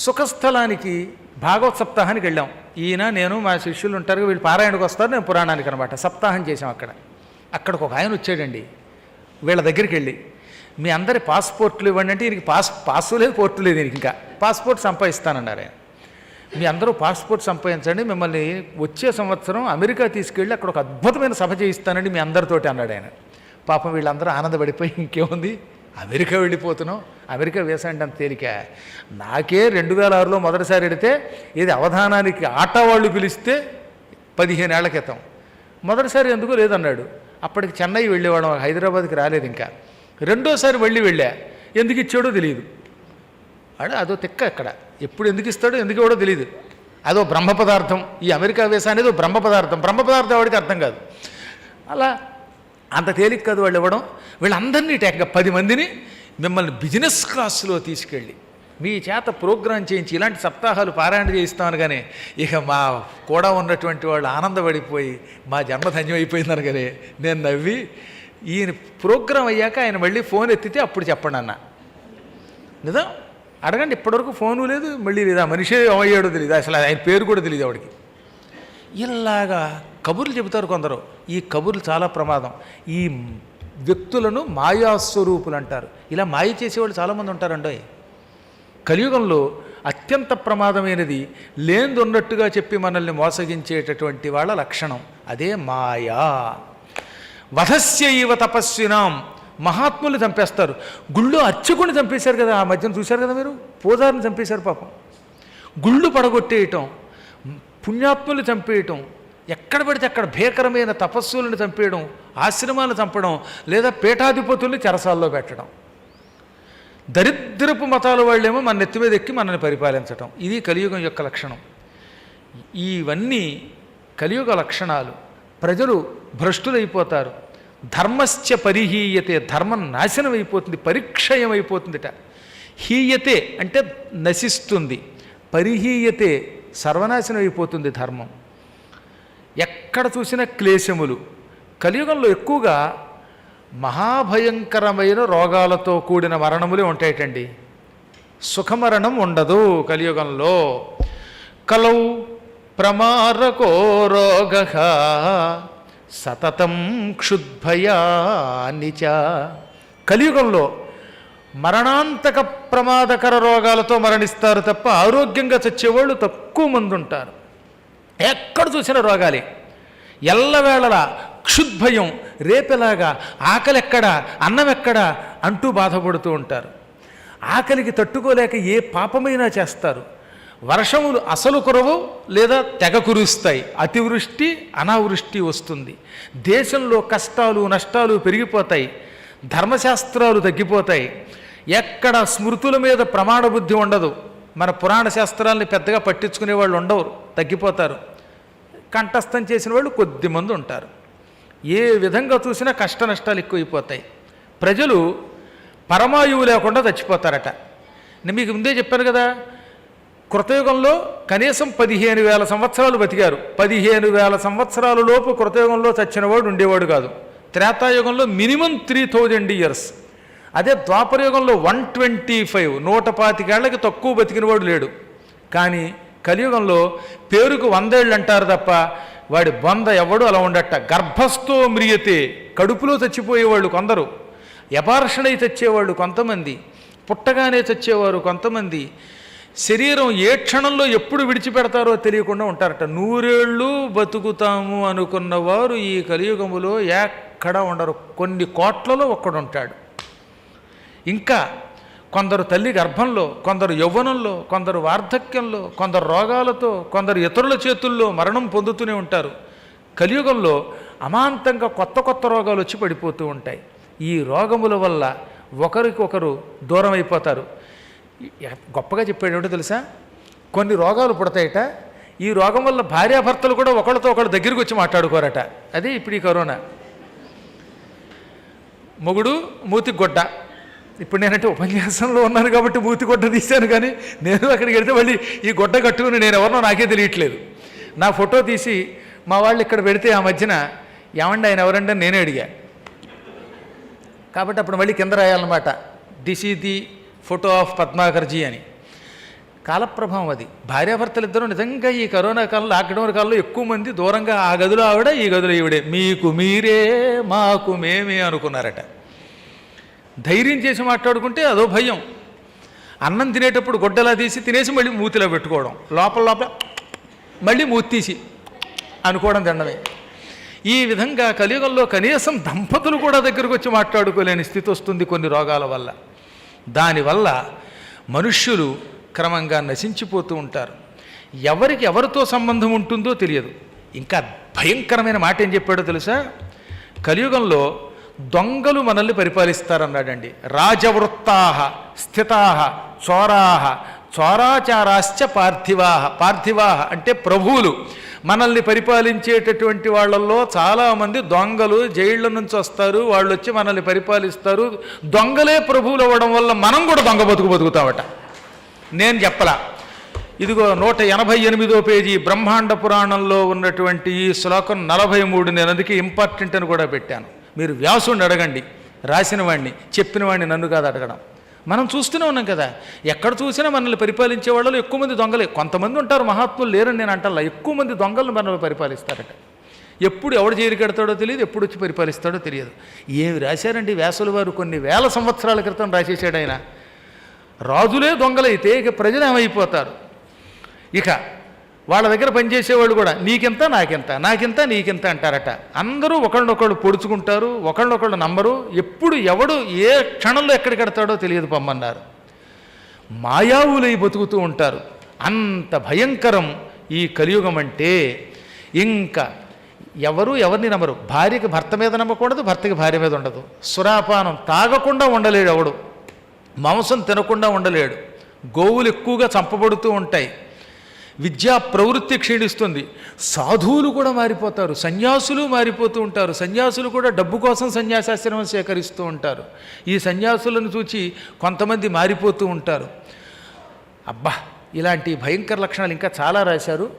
సుఖస్థలానికి భాగవత్ సప్తాహానికి వెళ్ళాం. ఈయన నేను మా శిష్యులు ఉంటారు వీళ్ళు పారాయణకు వస్తారు నేను పురాణానికి అనమాట సప్తాహం చేసాం అక్కడ. అక్కడికి ఒక ఆయన వచ్చాడండి. వీళ్ళ దగ్గరికి వెళ్ళి మీ అందరి పాస్పోర్ట్లు ఇవ్వండి అంటే ఈయనకి పాస్ పాసు లేదు పోర్టు లేదు ఈయనకి ఇంకా. పాస్పోర్ట్ సంపాదిస్తానన్నారు ఆయన. మీ అందరూ పాస్పోర్ట్ సంపాదించండి మిమ్మల్ని వచ్చే సంవత్సరం అమెరికా తీసుకెళ్ళి అక్కడ ఒక అద్భుతమైన సభ చేయిస్తానండి మీ అందరితోటి అన్నాడు ఆయన. పాపం వీళ్ళందరూ ఆనందపడిపోయి ఇంకేముంది? అమెరికా వెళ్ళిపోతున్నాం. అమెరికా వేసండి అంత తేలిక. నాకే రెండు వేల ఆరులో మొదటిసారి ఎడితే ఇది అవధానానికి ఆటా వాళ్ళు పిలిస్తే పదిహేను ఏళ్ళ క్రితం. మొదటిసారి ఎందుకో లేదన్నాడు. అప్పటికి చెన్నై వెళ్ళేవాడు హైదరాబాద్కి రాలేదు ఇంకా. రెండోసారి మళ్ళీ వెళ్ళా. ఎందుకు ఇచ్చాడో తెలియదు అడే అదో తిక్క అక్కడ. ఎప్పుడు ఎందుకు ఇస్తాడో ఎందుకు ఇవ్వడో తెలియదు అదో బ్రహ్మ పదార్థం. ఈ అమెరికా వేస అనేది బ్రహ్మ పదార్థం. బ్రహ్మ పదార్థం వాడికి అర్థం కాదు. అలా అంత తేలిక కాదు వాళ్ళు ఇవ్వడం. వీళ్ళందరినీ టెక్క పది మందిని మిమ్మల్ని బిజినెస్ క్లాస్లో తీసుకెళ్ళి మీ చేత ప్రోగ్రాం చేయించి ఇలాంటి సప్తాహాలు పారాయణ చేయిస్తాను కానీ ఇక మా కూడా ఉన్నటువంటి వాళ్ళు ఆనందపడిపోయి మా జన్మ ధన్యం అనగానే నేను నవ్వి ఈయన ప్రోగ్రాం అయ్యాక ఆయన మళ్ళీ ఫోన్ ఎత్తితే అప్పుడు చెప్పండి అన్న. నిజం? అడగండి ఇప్పటివరకు ఫోను లేదు మళ్ళీ లేదా. మనిషి ఏమయ్యాడో తెలియదు అసలు ఆయన పేరు కూడా తెలియదు ఆవిడకి. ఇలాగా కబుర్లు చెబుతారు కొందరు. ఈ కబుర్లు చాలా ప్రమాదం. ఈ వ్యక్తులను మాయాస్వరూపులు అంటారు ఇలా మాయ చేసేవాళ్ళు చాలామంది ఉంటారండి కలియుగంలో అత్యంత ప్రమాదమైనది లేనిది ఉన్నట్టుగా చెప్పి మనల్ని మోసగించేటటువంటి వాళ్ళ లక్షణం. అదే మాయా. వధస్య ఇవ తపస్వినాం. మహాత్ములు చంపేస్తారు. గుళ్ళు అర్చకుని చంపేశారు కదా ఆ మధ్యన చూశారు కదా మీరు? పూజారిని చంపేశారు పాపం. గుళ్ళు పడగొట్టేయటం పుణ్యాత్ములు చంపేయటం ఎక్కడ పడితే అక్కడ భీకరమైన తపస్సులను చంపేయడం ఆశ్రమాలను చంపడం లేదా పీఠాధిపతుల్ని చెరసాల్లో పెట్టడం. దరిద్రపు మతాల వాళ్ళేమో మన నెత్తి మీద ఎక్కి మనల్ని పరిపాలించటం. ఇది కలియుగం యొక్క లక్షణం. ఇవన్నీ కలియుగ లక్షణాలు. ప్రజలు భ్రష్టులైపోతారు. ధర్మశ్చ పరిహీయతే ధర్మం నాశనం అయిపోతుంది పరిక్షయం అయిపోతుందిట. హీయతే అంటే నశిస్తుంది. పరిహీయతే సర్వనాశనం అయిపోతుంది ధర్మం. ఎక్కడ చూసిన క్లేశములు. కలియుగంలో ఎక్కువగా మహాభయంకరమైన రోగాలతో కూడిన మరణములే ఉంటాయటండి. సుఖమరణం ఉండదు కలియుగంలో. కలవు ప్రమారకో రోగ సతతం క్షుద్భయానిచ కలియుగంలో మరణాంతక ప్రమాదకర రోగాలతో మరణిస్తారు తప్ప ఆరోగ్యంగా చచ్చేవాళ్ళు తక్కువ మంది ఉంటారు ఎక్కడ చూసిన రోగాలే. ఎల్లవేళలా క్షుద్భయం రేపెలాగా ఆకలి ఎక్కడా అన్నం ఎక్కడా అంటూ బాధపడుతూ ఉంటారు. ఆకలికి తట్టుకోలేక ఏ పాపమైనా చేస్తారు. వర్షములు అసలు కురవు లేదా తెగ కురుస్తాయి. అతివృష్టి అనావృష్టి వస్తుంది. దేశంలో కష్టాలు నష్టాలు పెరిగిపోతాయి. ధర్మశాస్త్రాలు తగ్గిపోతాయి. ఎక్కడ స్మృతుల మీద ప్రమాణ బుద్ధి ఉండదు. మన పురాణ శాస్త్రాల్ని పెద్దగా పట్టించుకునే వాళ్ళు ఉండవు తగ్గిపోతారు. కంఠస్థం చేసిన వాళ్ళు కొద్దిమంది ఉంటారు. ఏ విధంగా చూసినా కష్ట నష్టాలు ఎక్కువైపోతాయి. ప్రజలు పరమాయువు లేకుండా చచ్చిపోతారట. నేను మీకు ముందే చెప్పాను కదా కృతయుగంలో కనీసం పదిహేను వేల సంవత్సరాలు బతికారు. పదిహేను వేల సంవత్సరాల లోపు కృతయుగంలో చచ్చినవాడు ఉండేవాడు కాదు. త్రేతాయుగంలో మినిమం త్రీ థౌజండ్ ఇయర్స్. అదే ద్వాపరయుగంలో వన్ ట్వంటీ ఫైవ్ నూట పాతికేళ్ళకి తక్కువ బతికినవాడు లేడు. కానీ కలియుగంలో పేరుకు వందేళ్ళు అంటారు తప్ప వాడి బొంద ఎవడు అలా ఉండట. గర్భస్థో మ్రియతే. కడుపులో చచ్చిపోయేవాళ్ళు కొందరు. యపార్షణై చచ్చేవాళ్ళు కొంతమంది. పుట్టగానే చచ్చేవారు కొంతమంది. శరీరం ఏ క్షణంలో ఎప్పుడు విడిచిపెడతారో తెలియకుండా ఉంటారట. నూరేళ్ళు బతుకుతాము అనుకున్న వారు ఈ కలియుగములో ఎక్కడ ఉండరు. కొన్ని కోట్లలో ఒక్కడుంటాడు. ఇంకా కొందరు తల్లి గర్భంలో కొందరు యవ్వనంలో కొందరు వార్ధక్యంలో కొందరు రోగాలతో కొందరు ఇతరుల చేతుల్లో మరణం పొందుతూనే ఉంటారు. కలియుగంలో అమాంతంగా కొత్త కొత్త రోగాలు వచ్చి పడిపోతూ ఉంటాయి. ఈ రోగముల వల్ల ఒకరికొకరు దూరం అయిపోతారు. గొప్పగా చెప్పాడు ఏమిటో తెలుసా? కొన్ని రోగాలు పుడతాయట. ఈ రోగం వల్ల భార్యాభర్తలు కూడా ఒకళ్ళతో ఒకళ్ళు దగ్గరికి వచ్చి మాట్లాడుకోరట. అదే ఇప్పుడు ఈ కరోనా. మొగుడు మూతి ఇప్పుడు నేనంటే ఉపన్యాసంలో ఉన్నాను కాబట్టి మూతి గొడ్డ తీశాను కానీ నేను అక్కడికి వెళ్తే మళ్ళీ ఈ గొడ్డ కట్టుకుని నేను ఎవరినో నాకే తెలియట్లేదు. నా ఫోటో తీసి మా వాళ్ళు ఇక్కడ పెడితే ఆ మధ్యన ఏమండి ఆయన ఎవరంటే నేనే అడిగా. కాబట్టి అప్పుడు మళ్ళీ కింద రాయాలన్నమాట. దిస్ ఈ ది ఫోటో ఆఫ్ పద్మాకర్జీ అని. కాలప్రభావం అది. భార్యాభర్తలు ఇద్దరు నిజంగా ఈ కరోనా కాలంలో లాక్డౌన్ కాలంలో ఎక్కువ మంది దూరంగా ఆ గదిలో ఆవిడ ఈ గదిలో ఈవిడే. మీకు మీరే మాకు మేమే అనుకున్నారట. ధైర్యం చేసి మాట్లాడుకుంటే అదో భయం. అన్నం తినేటప్పుడు గొడ్డలా తీసి తినేసి మళ్ళీ మూతిలో పెట్టుకోవడం. లోపల లోపల మళ్ళీ మూతి తీసి అనుకోవడం దండమే. ఈ విధంగా కలియుగంలో కనీసం దంపతులు కూడా దగ్గరకు వచ్చి మాట్లాడుకోలేని స్థితి వస్తుంది కొన్ని రోగాల వల్ల. దానివల్ల మనుష్యులు క్రమంగా నశించిపోతూ ఉంటారు. ఎవరికి ఎవరితో సంబంధం ఉంటుందో తెలియదు. ఇంకా భయంకరమైన మాట ఏం చెప్పాడో తెలుసా? కలియుగంలో దొంగలు మనల్ని పరిపాలిస్తారన్నాడండి. రాజవృత్తాహ స్థితాహ చోరాహ చోరాచారాశ్చ పార్థివాహ పార్థివాహ అంటే ప్రభువులు. మనల్ని పరిపాలించేటటువంటి వాళ్ళల్లో చాలామంది దొంగలు జైళ్ళ నుంచి వస్తారు వాళ్ళు వచ్చి మనల్ని పరిపాలిస్తారు. దొంగలే ప్రభువులు అవ్వడం వల్ల మనం కూడా దొంగ బతుకు బతుకుతామట నేను చెప్పలా. ఇదిగో నూట ఎనభై ఎనిమిదో పేజీ బ్రహ్మాండ పురాణంలో ఉన్నటువంటి ఈ శ్లోకం నలభై మూడు నేను అందుకే ఇంపార్టెంట్ అని కూడా పెట్టాను. మీరు వ్యాసుని అడగండి రాసిన వాడిని చెప్పిన వాడిని నన్ను కాదు అడగడం. మనం చూస్తూనే ఉన్నాం కదా ఎక్కడ చూసినా మనల్ని పరిపాలించే వాళ్ళలో ఎక్కువ మంది దొంగలే. కొంతమంది ఉంటారు మహాత్ములు లేరని నేను అంటల్లా ఎక్కువ మంది దొంగలు మనల్ని పరిపాలిస్తారట. ఎప్పుడు ఎవడు జైలు కడతాడో తెలియదు ఎప్పుడు వచ్చి పరిపాలిస్తాడో తెలియదు. ఏమి రాశారండి వ్యాసుల వారు? కొన్ని వేల సంవత్సరాల క్రితం రాసేసాడు ఆయన. రాజులే దొంగలైతే ఇక ప్రజలు ఏమైపోతారు? ఇక వాళ్ళ దగ్గర పనిచేసేవాళ్ళు కూడా నీకింత నాకెంత నాకింత నీకెంత అంటారట. అందరూ ఒకళ్ళనొకళ్ళు పొడుచుకుంటారు ఒకళ్ళనొకళ్ళు నమ్మరు. ఎప్పుడు ఎవడు ఏ క్షణంలో ఎక్కడికెడతాడో తెలియదు పమ్మన్నారు. మాయావులై బతుకుతూ ఉంటారు. అంత భయంకరం ఈ కలియుగం అంటే. ఇంకా ఎవరు ఎవరిని నమ్మరు. భార్యకి భర్త మీద నమ్మకూడదు భర్తకి భార్య మీద ఉండదు. సురాపానం తాగకుండా ఉండలేడు ఎవడు. మాంసం తినకుండా ఉండలేడు. గోవులు ఎక్కువగా చంపబడుతూ ఉంటాయి. విద్యా ప్రవృత్తి క్షీణిస్తుంది. సాధువులు కూడా మారిపోతారు సన్యాసులు మారిపోతూ ఉంటారు సన్యాసులు కూడా డబ్బు కోసం సన్యాసాశ్రమం సేకరిస్తూ ఉంటారు. ఈ సన్యాసులను చూచి కొంతమంది మారిపోతూ ఉంటారు. అబ్బా ఇలాంటి భయంకర లక్షణాలు ఇంకా చాలా రాశారు.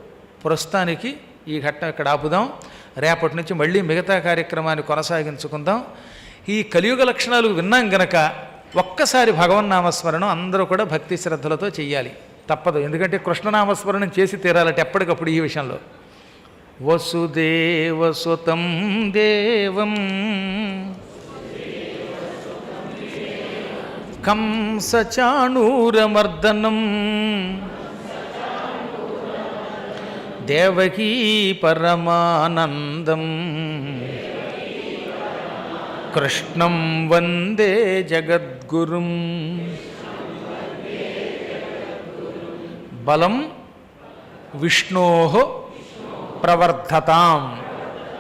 ప్రస్తుతానికి ఈ ఘట్టం ఇక్కడ ఆపుదాం. రేపటి నుంచి మళ్ళీ మిగతా కార్యక్రమాన్ని కొనసాగించుకుందాం. ఈ కలియుగ లక్షణాలు విన్నాం గనక ఒక్కసారి భగవన్నామస్మరణం అందరూ కూడా భక్తి శ్రద్ధలతో చెయ్యాలి. తప్పదు. ఎందుకంటే కృష్ణనామస్మరణం చేసి తీరాలట ఎప్పటికప్పుడు ఈ విషయంలో. వసుదేవ సుతం దేవం. కంసచాణూరమర్దనం. దేవకీ పరమానందం. కృష్ణం వందే జగద్గురుం. बलम विष्णो प्रवर्धताम।